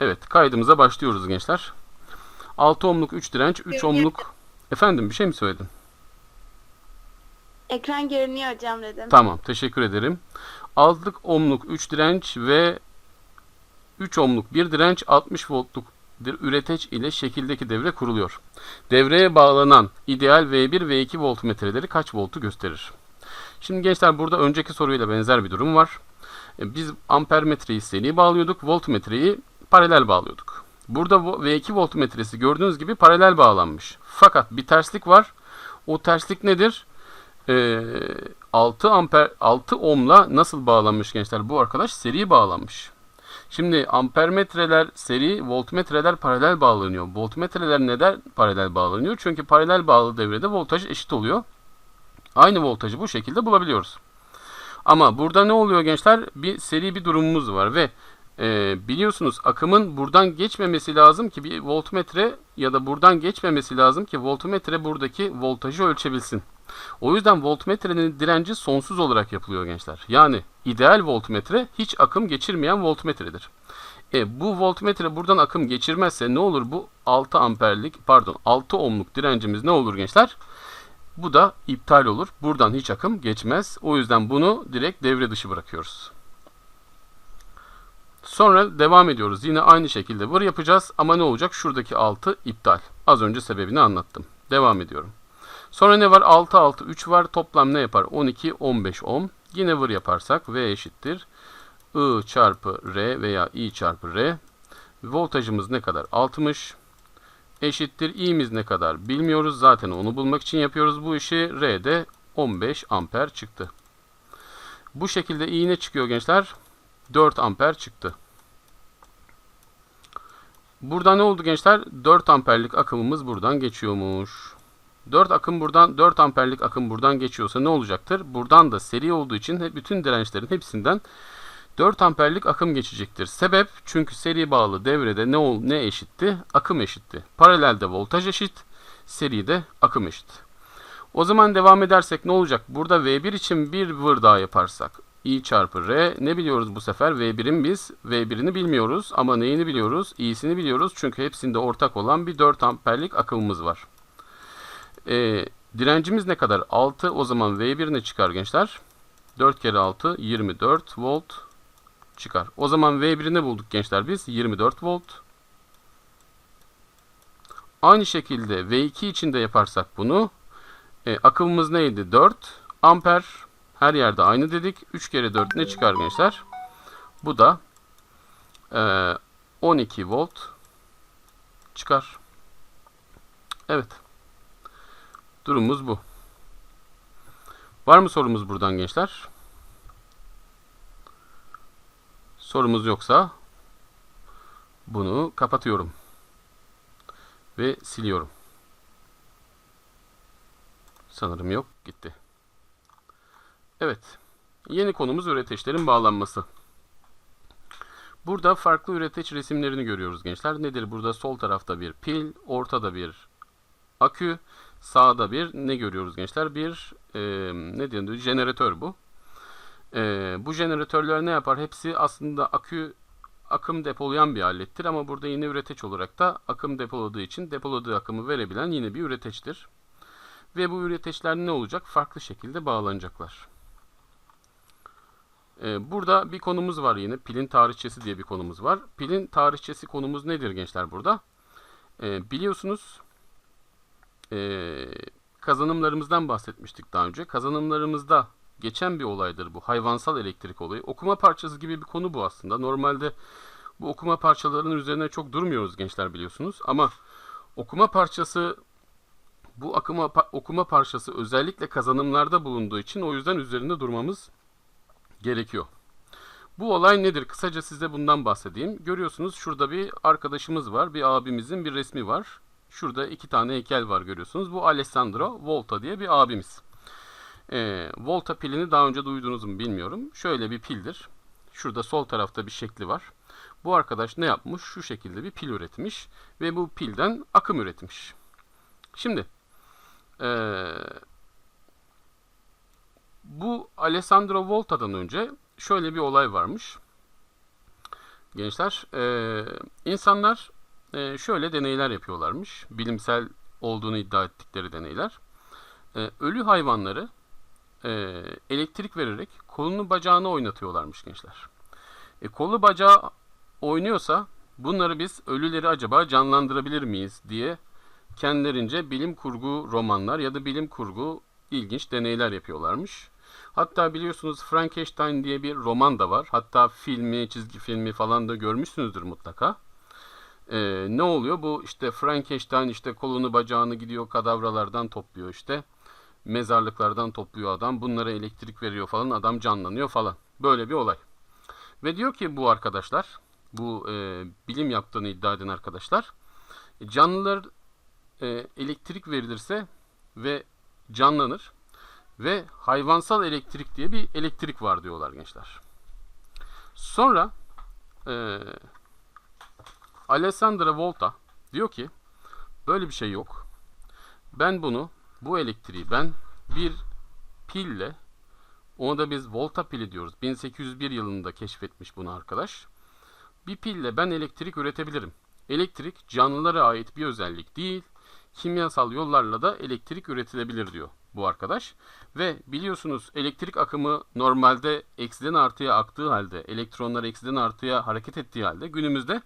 Evet kaydımıza başlıyoruz gençler. 6 ohmluk 3 direnç, 3 Görünüyor. ohmluk... Efendim bir şey mi söyledin? Ekran görünüyor hocam dedim. Tamam teşekkür ederim. 6 ohmluk 3 direnç ve 3 ohmluk bir direnç 60 voltluk bir üreteç ile şekildeki devre kuruluyor. Devreye bağlanan ideal V1 V2 voltmetreleri kaç voltu gösterir? Şimdi gençler burada önceki soruyla benzer bir durum var. E, Biz ampermetreyi seri bağlıyorduk, voltmetreyi paralel bağlıyorduk. Burada vo- V2 voltmetresi gördüğünüz gibi paralel bağlanmış. Fakat bir terslik var. O terslik nedir? Ee, 6 amper 6 ohmla nasıl bağlanmış gençler? Bu arkadaş seri bağlanmış. Şimdi ampermetreler seri, voltmetreler paralel bağlanıyor. Voltmetreler neden paralel bağlanıyor? Çünkü paralel bağlı devrede voltaj eşit oluyor. Aynı voltajı bu şekilde bulabiliyoruz. Ama burada ne oluyor gençler? Bir seri bir durumumuz var ve e, biliyorsunuz akımın buradan geçmemesi lazım ki bir voltmetre ya da buradan geçmemesi lazım ki voltmetre buradaki voltajı ölçebilsin. O yüzden voltmetrenin direnci sonsuz olarak yapılıyor gençler. Yani ideal voltmetre hiç akım geçirmeyen voltmetredir. E, bu voltmetre buradan akım geçirmezse ne olur bu 6 amperlik pardon 6 ohmluk direncimiz ne olur gençler? Bu da iptal olur. Buradan hiç akım geçmez. O yüzden bunu direkt devre dışı bırakıyoruz. Sonra devam ediyoruz. Yine aynı şekilde vır yapacağız ama ne olacak? Şuradaki 6 iptal. Az önce sebebini anlattım. Devam ediyorum. Sonra ne var? 6 6 3 var. Toplam ne yapar? 12 15 ohm. Yine vır yaparsak V eşittir. I çarpı R veya I çarpı R. Voltajımız ne kadar? 60 eşittir. i'miz ne kadar bilmiyoruz. Zaten onu bulmak için yapıyoruz bu işi. R de 15 amper çıktı. Bu şekilde i ne çıkıyor gençler? 4 amper çıktı. Burada ne oldu gençler? 4 amperlik akımımız buradan geçiyormuş. 4 akım buradan 4 amperlik akım buradan geçiyorsa ne olacaktır? Buradan da seri olduğu için bütün dirençlerin hepsinden 4 amperlik akım geçecektir. Sebep çünkü seri bağlı devrede ne ol, ne eşitti? Akım eşitti. Paralelde voltaj eşit, seride akım eşit. O zaman devam edersek ne olacak? Burada V1 için bir vır daha yaparsak I çarpı R ne biliyoruz bu sefer? V1'in biz V1'ini bilmiyoruz ama neyini biliyoruz? i'sini biliyoruz çünkü hepsinde ortak olan bir 4 amperlik akımımız var. Ee, direncimiz ne kadar? 6 o zaman V1 ne çıkar gençler? 4 kere 6 24 volt çıkar. O zaman V1'ini bulduk gençler biz. 24 volt. Aynı şekilde V2 için de yaparsak bunu. E, akımımız neydi? 4 amper. Her yerde aynı dedik. 3 kere 4 ne çıkar gençler? Bu da e, 12 volt çıkar. Evet. Durumumuz bu. Var mı sorumuz buradan gençler? Sorumuz yoksa bunu kapatıyorum ve siliyorum. Sanırım yok, gitti. Evet. Yeni konumuz üreteçlerin bağlanması. Burada farklı üreteç resimlerini görüyoruz gençler. Nedir? Burada sol tarafta bir pil, ortada bir akü, sağda bir ne görüyoruz gençler? Bir e, ne diyor? Jeneratör bu. Ee, bu jeneratörler ne yapar? Hepsi aslında akü akım depolayan bir alettir ama burada yine üreteç olarak da akım depoladığı için depoladığı akımı verebilen yine bir üreteçtir. Ve bu üreteçler ne olacak? Farklı şekilde bağlanacaklar. Ee, burada bir konumuz var yine. Pilin tarihçesi diye bir konumuz var. Pilin tarihçesi konumuz nedir gençler burada? Ee, biliyorsunuz ee, kazanımlarımızdan bahsetmiştik daha önce. Kazanımlarımızda geçen bir olaydır bu. Hayvansal elektrik olayı. Okuma parçası gibi bir konu bu aslında. Normalde bu okuma parçalarının üzerine çok durmuyoruz gençler biliyorsunuz. Ama okuma parçası bu akıma okuma parçası özellikle kazanımlarda bulunduğu için o yüzden üzerinde durmamız gerekiyor. Bu olay nedir? Kısaca size bundan bahsedeyim. Görüyorsunuz şurada bir arkadaşımız var. Bir abimizin bir resmi var. Şurada iki tane heykel var görüyorsunuz. Bu Alessandro Volta diye bir abimiz. E, Volta pilini daha önce duydunuz mu bilmiyorum. Şöyle bir pildir. Şurada sol tarafta bir şekli var. Bu arkadaş ne yapmış? Şu şekilde bir pil üretmiş ve bu pilden akım üretmiş. Şimdi e, bu Alessandro Volta'dan önce şöyle bir olay varmış. gençler e, insanlar e, şöyle deneyler yapıyorlarmış. Bilimsel olduğunu iddia ettikleri deneyler. E, ölü hayvanları e, elektrik vererek kolunu bacağını oynatıyorlarmış gençler. E, kolu bacağı oynuyorsa bunları biz ölüleri acaba canlandırabilir miyiz diye kendilerince bilim kurgu romanlar ya da bilim kurgu ilginç deneyler yapıyorlarmış. Hatta biliyorsunuz Frankenstein diye bir roman da var. Hatta filmi, çizgi filmi falan da görmüşsünüzdür mutlaka. Ee, ne oluyor? Bu işte Frankenstein işte kolunu bacağını gidiyor kadavralardan topluyor işte. Mezarlıklardan topluyor adam. Bunlara elektrik veriyor falan. Adam canlanıyor falan. Böyle bir olay. Ve diyor ki bu arkadaşlar, bu e, bilim yaptığını iddia eden arkadaşlar, canlılar e, elektrik verilirse ve canlanır ve hayvansal elektrik diye bir elektrik var diyorlar gençler. Sonra e, Alessandra Volta diyor ki böyle bir şey yok. Ben bunu bu elektriği ben bir pille onu da biz volta pili diyoruz. 1801 yılında keşfetmiş bunu arkadaş. Bir pille ben elektrik üretebilirim. Elektrik canlılara ait bir özellik değil, kimyasal yollarla da elektrik üretilebilir diyor bu arkadaş. Ve biliyorsunuz elektrik akımı normalde eksiden artıya aktığı halde, elektronlar eksiden artıya hareket ettiği halde günümüzde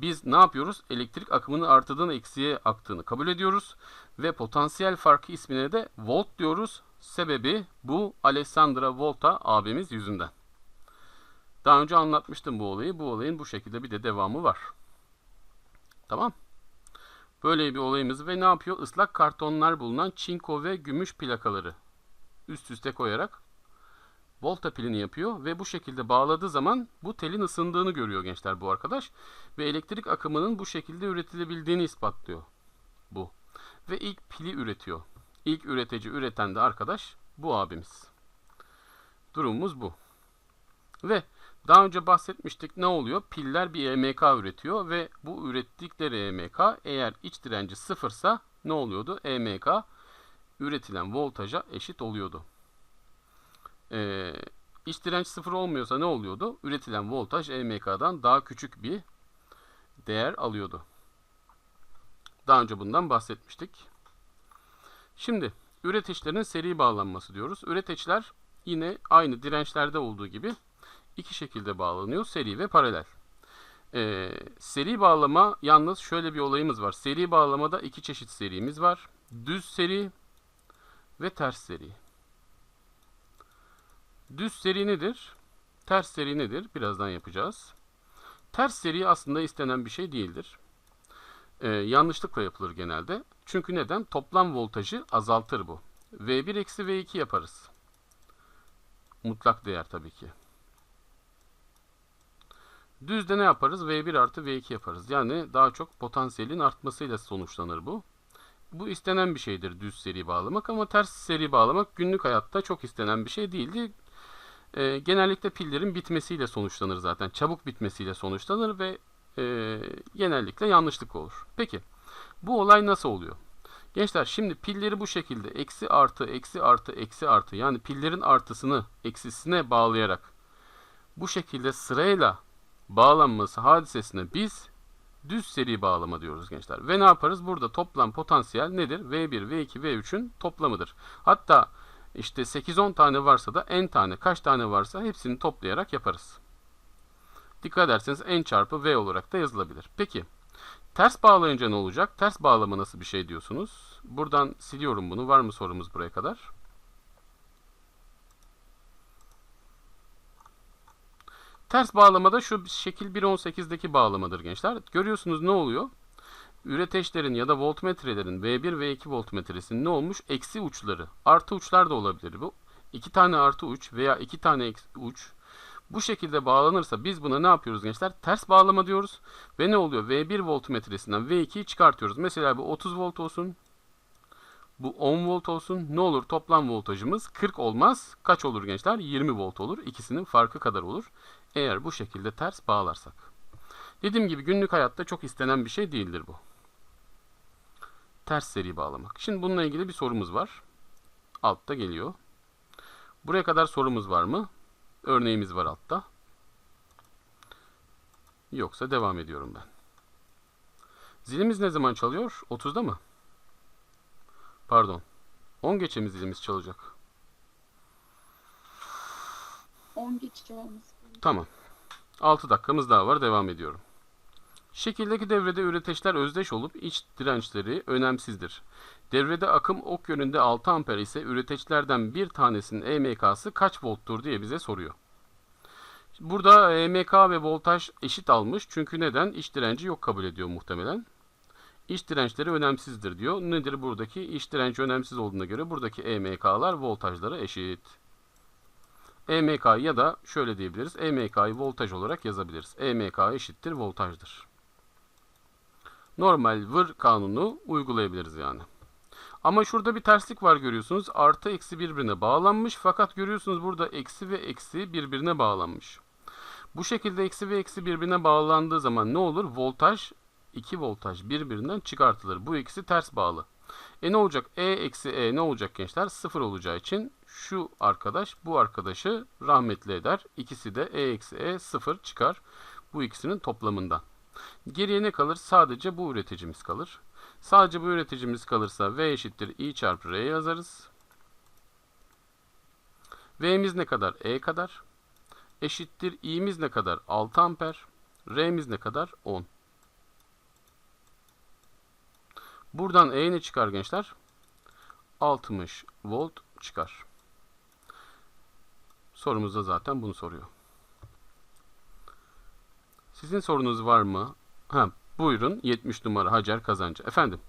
biz ne yapıyoruz? Elektrik akımının artıdan eksiye aktığını kabul ediyoruz ve potansiyel farkı ismine de volt diyoruz. Sebebi bu Alessandra Volta abimiz yüzünden. Daha önce anlatmıştım bu olayı. Bu olayın bu şekilde bir de devamı var. Tamam. Böyle bir olayımız ve ne yapıyor? Islak kartonlar bulunan çinko ve gümüş plakaları üst üste koyarak volta pilini yapıyor ve bu şekilde bağladığı zaman bu telin ısındığını görüyor gençler bu arkadaş ve elektrik akımının bu şekilde üretilebildiğini ispatlıyor bu. Ve ilk pili üretiyor. İlk üretici üreten de arkadaş bu abimiz. Durumumuz bu. Ve daha önce bahsetmiştik ne oluyor? Piller bir EMK üretiyor ve bu ürettikleri EMK eğer iç direnci sıfırsa ne oluyordu? EMK üretilen voltaja eşit oluyordu. Ee, iç direnç sıfır olmuyorsa ne oluyordu? Üretilen voltaj EMK'dan daha küçük bir değer alıyordu. Daha önce bundan bahsetmiştik. Şimdi üreteçlerin seri bağlanması diyoruz. Üreteçler yine aynı dirençlerde olduğu gibi iki şekilde bağlanıyor. Seri ve paralel. Ee, seri bağlama yalnız şöyle bir olayımız var. Seri bağlamada iki çeşit serimiz var. Düz seri ve ters seri. Düz seri nedir? Ters seri nedir? Birazdan yapacağız. Ters seri aslında istenen bir şey değildir. Ee, yanlışlıkla yapılır genelde. Çünkü neden? Toplam voltajı azaltır bu. V1 eksi V2 yaparız. Mutlak değer tabii ki. Düzde ne yaparız? V1 artı V2 yaparız. Yani daha çok potansiyelin artmasıyla sonuçlanır bu. Bu istenen bir şeydir düz seri bağlamak ama ters seri bağlamak günlük hayatta çok istenen bir şey değildi. E, genellikle pillerin bitmesiyle sonuçlanır zaten. Çabuk bitmesiyle sonuçlanır ve e, genellikle yanlışlık olur. Peki bu olay nasıl oluyor? Gençler şimdi pilleri bu şekilde eksi artı eksi artı eksi artı yani pillerin artısını eksisine bağlayarak bu şekilde sırayla bağlanması hadisesine biz düz seri bağlama diyoruz gençler. Ve ne yaparız? Burada toplam potansiyel nedir? V1, V2, V3'ün toplamıdır. Hatta işte 8-10 tane varsa da n tane kaç tane varsa hepsini toplayarak yaparız. Dikkat ederseniz n çarpı v olarak da yazılabilir. Peki ters bağlayınca ne olacak? Ters bağlama nasıl bir şey diyorsunuz? Buradan siliyorum bunu. Var mı sorumuz buraya kadar? Ters bağlamada şu şekil 1.18'deki bağlamadır gençler. Görüyorsunuz ne oluyor? Üreteçlerin ya da voltmetrelerin V1 V2 voltmetresinin ne olmuş? Eksi uçları. Artı uçlar da olabilir bu. İki tane artı uç veya iki tane uç bu şekilde bağlanırsa biz buna ne yapıyoruz gençler? Ters bağlama diyoruz. Ve ne oluyor? V1 voltmetresinden V2'yi çıkartıyoruz. Mesela bu 30 volt olsun. Bu 10 volt olsun. Ne olur? Toplam voltajımız 40 olmaz. Kaç olur gençler? 20 volt olur. İkisinin farkı kadar olur. Eğer bu şekilde ters bağlarsak. Dediğim gibi günlük hayatta çok istenen bir şey değildir bu. Ters seri bağlamak. Şimdi bununla ilgili bir sorumuz var. Altta geliyor. Buraya kadar sorumuz var mı? Örneğimiz var altta. Yoksa devam ediyorum ben. Zilimiz ne zaman çalıyor? 30'da mı? Pardon. 10 geçe mi zilimiz çalacak? 10 geçici olması. Tamam. 6 dakikamız daha var. Devam ediyorum. Şekildeki devrede üreteçler özdeş olup iç dirençleri önemsizdir. Devrede akım ok yönünde 6 amper ise üreteçlerden bir tanesinin EMK'sı kaç volttur diye bize soruyor. Burada EMK ve voltaj eşit almış. Çünkü neden? İç direnci yok kabul ediyor muhtemelen. İç dirençleri önemsizdir diyor. Nedir buradaki? İç direnci önemsiz olduğuna göre buradaki EMK'lar voltajlara eşit. EMK ya da şöyle diyebiliriz. EMK'yı voltaj olarak yazabiliriz. EMK eşittir voltajdır. Normal vır kanunu uygulayabiliriz yani. Ama şurada bir terslik var görüyorsunuz. Artı eksi birbirine bağlanmış. Fakat görüyorsunuz burada eksi ve eksi birbirine bağlanmış. Bu şekilde eksi ve eksi birbirine bağlandığı zaman ne olur? Voltaj 2 voltaj birbirinden çıkartılır. Bu ikisi ters bağlı. E ne olacak? E eksi E ne olacak gençler? Sıfır olacağı için şu arkadaş bu arkadaşı rahmetli eder. İkisi de E E sıfır çıkar. Bu ikisinin toplamından. Geriye ne kalır? Sadece bu üreticimiz kalır. Sadece bu üreticimiz kalırsa V eşittir I çarpı R yazarız. V'miz ne kadar? E kadar. Eşittir İ'miz ne kadar? 6 amper. R'miz ne kadar? 10. Buradan E ne çıkar gençler? 60 volt çıkar. Sorumuzda zaten bunu soruyor. Sizin sorunuz var mı? Ha, buyurun 70 numara Hacer Kazancı. Efendim?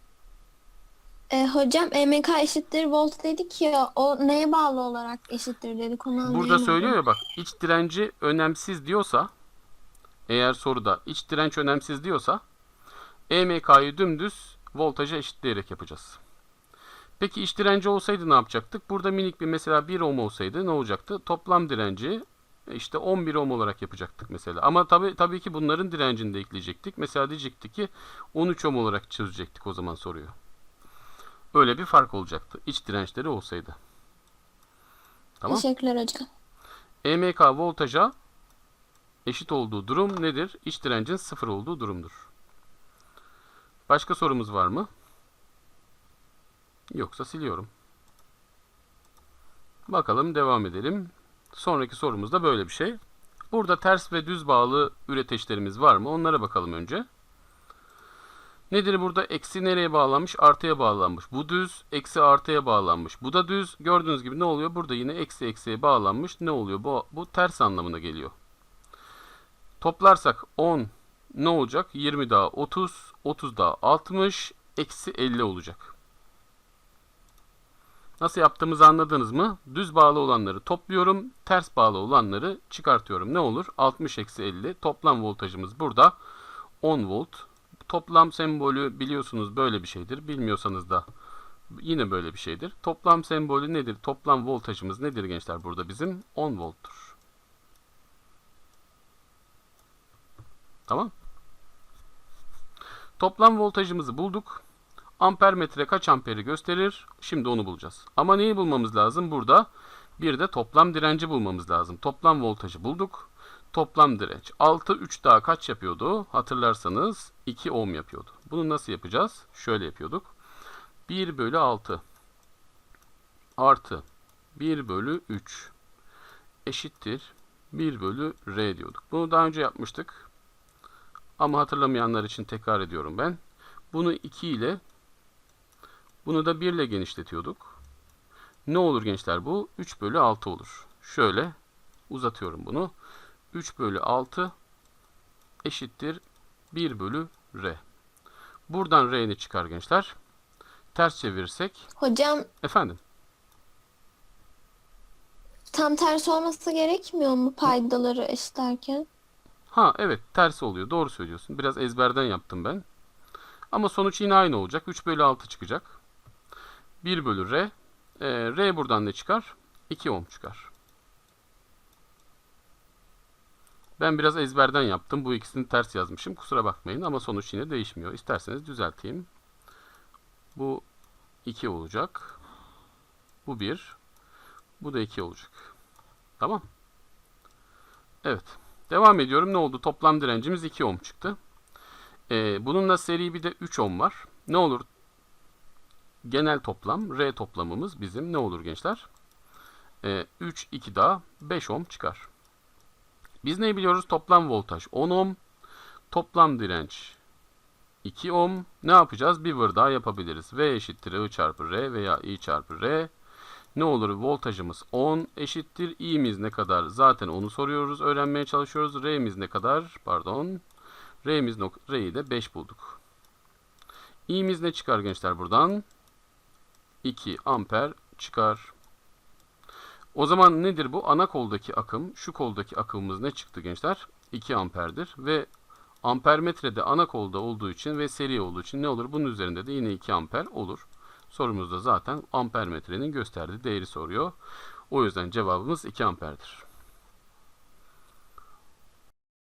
E, hocam EMK eşittir volt dedik ya o neye bağlı olarak eşittir dedik onu Burada anlayamadım. söylüyor ya bak iç direnci önemsiz diyorsa eğer soruda iç direnç önemsiz diyorsa EMK'yı dümdüz voltaja eşitleyerek yapacağız. Peki iç direnci olsaydı ne yapacaktık? Burada minik bir mesela 1 ohm olsaydı ne olacaktı? Toplam direnci e, işte 11 ohm olarak yapacaktık mesela. Ama tabii tabii ki bunların direncini de ekleyecektik. Mesela diyecektik ki 13 ohm olarak çözecektik o zaman soruyu. Öyle bir fark olacaktı. İç dirençleri olsaydı. Tamam. Teşekkürler hocam. EMK voltaja eşit olduğu durum nedir? İç direncin sıfır olduğu durumdur. Başka sorumuz var mı? Yoksa siliyorum. Bakalım devam edelim. Sonraki sorumuz da böyle bir şey. Burada ters ve düz bağlı üreteçlerimiz var mı? Onlara bakalım önce. Nedir burada? Eksi nereye bağlanmış? Artıya bağlanmış. Bu düz, eksi artıya bağlanmış. Bu da düz. Gördüğünüz gibi ne oluyor? Burada yine eksi eksiye bağlanmış. Ne oluyor? Bu, bu ters anlamına geliyor. Toplarsak 10 ne olacak? 20 daha 30, 30 daha 60, eksi 50 olacak. Nasıl yaptığımızı anladınız mı? Düz bağlı olanları topluyorum, ters bağlı olanları çıkartıyorum. Ne olur? 60 eksi 50. Toplam voltajımız burada 10 volt. Toplam sembolü biliyorsunuz böyle bir şeydir. Bilmiyorsanız da yine böyle bir şeydir. Toplam sembolü nedir? Toplam voltajımız nedir gençler burada bizim? 10 volttur. Tamam. Toplam voltajımızı bulduk. Amper metre kaç amperi gösterir? Şimdi onu bulacağız. Ama neyi bulmamız lazım? Burada bir de toplam direnci bulmamız lazım. Toplam voltajı bulduk. Toplam direnç 6 3 daha kaç yapıyordu? Hatırlarsanız 2 ohm yapıyordu. Bunu nasıl yapacağız? Şöyle yapıyorduk. 1 bölü 6 artı 1 bölü 3 eşittir 1 bölü R diyorduk. Bunu daha önce yapmıştık. Ama hatırlamayanlar için tekrar ediyorum ben. Bunu 2 ile bunu da 1 ile genişletiyorduk. Ne olur gençler bu? 3 bölü 6 olur. Şöyle uzatıyorum bunu. 3 bölü 6 eşittir 1 bölü R. Buradan R ne çıkar gençler? Ters çevirirsek. Hocam Efendim? tam tersi olması gerekmiyor mu paydaları eşitlerken? Ha evet tersi oluyor. Doğru söylüyorsun. Biraz ezberden yaptım ben. Ama sonuç yine aynı olacak. 3 bölü 6 çıkacak. 1 bölü R. Ee, R buradan ne çıkar? 2 ohm çıkar. Ben biraz ezberden yaptım. Bu ikisini ters yazmışım. Kusura bakmayın ama sonuç yine değişmiyor. İsterseniz düzelteyim. Bu 2 olacak. Bu 1. Bu da 2 olacak. Tamam. Evet. Devam ediyorum. Ne oldu? Toplam direncimiz 2 ohm çıktı. Ee, bununla seri bir de 3 ohm var. Ne olur? Genel toplam, R toplamımız bizim ne olur gençler? Ee, 3, 2 daha 5 ohm çıkar. Biz ne biliyoruz? Toplam voltaj 10 ohm. Toplam direnç 2 ohm. Ne yapacağız? Bir vır daha yapabiliriz. V eşittir I çarpı R veya I çarpı R. Ne olur? Voltajımız 10 eşittir. i'miz ne kadar? Zaten onu soruyoruz. Öğrenmeye çalışıyoruz. R'miz ne kadar? Pardon. R'miz R'yi de 5 bulduk. i'miz ne çıkar gençler buradan? 2 amper çıkar. O zaman nedir bu? Ana koldaki akım, şu koldaki akımımız ne çıktı gençler? 2 amperdir ve ampermetrede ana kolda olduğu için ve seri olduğu için ne olur? Bunun üzerinde de yine 2 amper olur. Sorumuzda zaten ampermetrenin gösterdiği değeri soruyor. O yüzden cevabımız 2 amperdir.